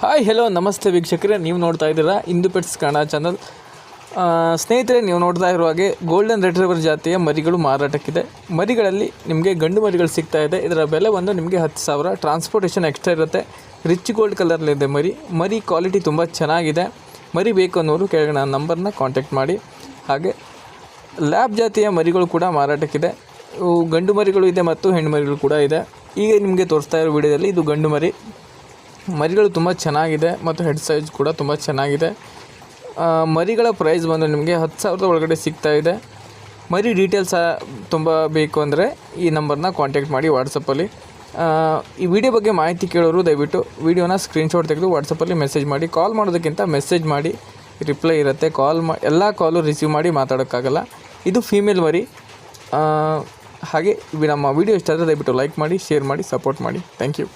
Hi hello ನಮಸ್ತೆ ವೀಕ್ಷಕರೇ, ನೀವು ನೋಡ್ತಾ ಇದ್ದೀರಾ ಇಂದು ಪೆಟ್ಸ್ ಕನ್ನಡ ಚಾನಲ್ ಸ್ನೇಹಿತರೆ, ನೀವು ನೋಡ್ತಾ ಇರುವ ಹಾಗೆ ಗೋಲ್ಡನ್ ರೆಟ್ರಿವರ್ ಜಾತಿಯ ಮರಿಗಳು ಮಾರಾಟಕ್ಕಿದೆ. ಮರಿಗಳಲ್ಲಿ ನಿಮಗೆ ಗಂಡು ಮರಿಗಳು ಸಿಗ್ತಾ ಇದೆ. ಇದರ ಬೆಲೆ ಒಂದು ನಿಮಗೆ ಹತ್ತು ಸಾವಿರ. ಟ್ರಾನ್ಸ್ಪೋರ್ಟೇಷನ್ ಎಕ್ಸ್ಟ್ರಾ ಇರುತ್ತೆ. ರಿಚ್ ಗೋಲ್ಡ್ ಕಲರ್ಲಿದೆ ಮರಿ. ಮರಿ ಕ್ವಾಲಿಟಿ ತುಂಬ ಚೆನ್ನಾಗಿದೆ. ಮರಿ ಬೇಕು ಅನ್ನೋರು ಕೆಳಗೆ ನನ್ನ ನಂಬರ್ನ ಕಾಂಟ್ಯಾಕ್ಟ್ ಮಾಡಿ. ಹಾಗೆ ಲ್ಯಾಬ್ ಜಾತಿಯ ಮರಿಗಳು ಕೂಡ ಮಾರಾಟಕ್ಕಿದೆ. ಗಂಡು ಮರಿಗಳು ಇದೆ ಮತ್ತು ಹೆಣ್ಣು ಮರಿಗಳು ಕೂಡ ಇದೆ. ಈಗ ನಿಮಗೆ ತೋರಿಸ್ತಾ ಇರೋ ವಿಡಿಯೋದಲ್ಲಿ ಇದು ಗಂಡು ಮರಿ. ಮರಿಗಳು ತುಂಬ ಚೆನ್ನಾಗಿದೆ ಮತ್ತು ಹೆಡ್ ಸೈಜ್ ಕೂಡ ತುಂಬ ಚೆನ್ನಾಗಿದೆ. ಮರಿಗಳ ಪ್ರೈಸ್ ಬಂದು ನಿಮಗೆ ಹತ್ತು ಸಾವಿರದ ಒಳಗಡೆ ಸಿಗ್ತಾ ಇದೆ. ಮರಿ ಡೀಟೇಲ್ಸ್ ತುಂಬ ಬೇಕು ಅಂದರೆ ಈ ನಂಬರ್ನ ಕಾಂಟ್ಯಾಕ್ಟ್ ಮಾಡಿ ವಾಟ್ಸಪ್ಪಲ್ಲಿ ಈ ವಿಡಿಯೋ ಬಗ್ಗೆ ಮಾಹಿತಿ ಕೇಳೋರು ದಯವಿಟ್ಟು ವಿಡಿಯೋನ ಸ್ಕ್ರೀನ್ಶಾಟ್ ತೆಗೆದು ವಾಟ್ಸಪ್ಪಲ್ಲಿ ಮೆಸೇಜ್ ಮಾಡಿ. ಕಾಲ್ ಮಾಡೋದಕ್ಕಿಂತ ಮೆಸೇಜ್ ಮಾಡಿ. ರಿಪ್ಲೈ ಇರುತ್ತೆ. ಕಾಲ್ ಮಾ, ಎಲ್ಲ ಕಾಲು ರಿಸೀವ್ ಮಾಡಿ ಮಾತಾಡೋಕ್ಕಾಗಲ್ಲ. ಇದು ಫೀಮೇಲ್ ಮರಿ. ಹಾಗೆ ನಮ್ಮ ವಿಡಿಯೋ ಇಷ್ಟ ಆದರೆ ದಯವಿಟ್ಟು ಲೈಕ್ ಮಾಡಿ ಶೇರ್ ಮಾಡಿ ಸಪೋರ್ಟ್ ಮಾಡಿ. Thank you